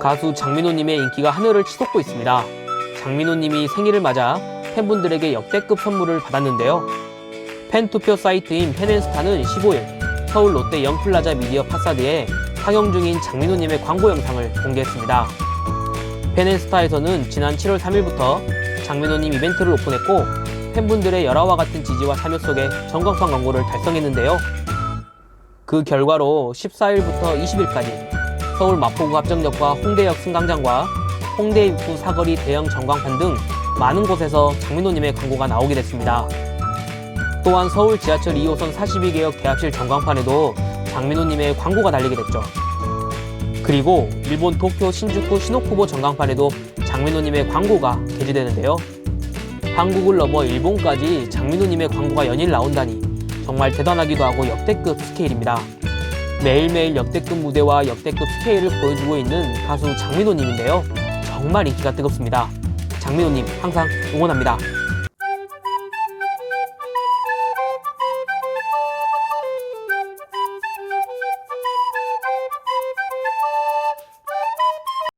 가수 장민호님의 인기가 하늘을 치솟고 있습니다. 장민호님이 생일을 맞아 팬분들에게 역대급 선물을 받았는데요. 팬 투표 사이트인 팬앤스타는 15일 서울 롯데 영플라자 미디어 파사드에 상영 중인 장민호님의 광고 영상을 공개했습니다. 팬앤스타에서는 지난 7월 3일부터 장민호님 이벤트를 오픈했고 팬분들의 열화와 같은 지지와 참여 속에 전광판 광고를 달성했는데요. 그 결과로 14일부터 20일까지 서울 마포구 합정역과 홍대역 승강장과 홍대 입구 사거리 대형 전광판 등 많은 곳에서 장민호님의 광고가 나오게 됐습니다. 또한 서울 지하철 2호선 42개역 대합실 전광판에도 장민호님의 광고가 달리게 됐죠. 그리고 일본 도쿄 신주쿠 시노쿠보 전광판에도 장민호님의 광고가 게재되는데요. 한국을 넘어 일본까지 장민호님의 광고가 연일 나온다니 정말 대단하기도 하고 역대급 스케일입니다. 매일매일 역대급 무대와 역대급 스케일을 보여주고 있는 가수 장민호님인데요. 정말 인기가 뜨겁습니다. 장민호님 항상 응원합니다.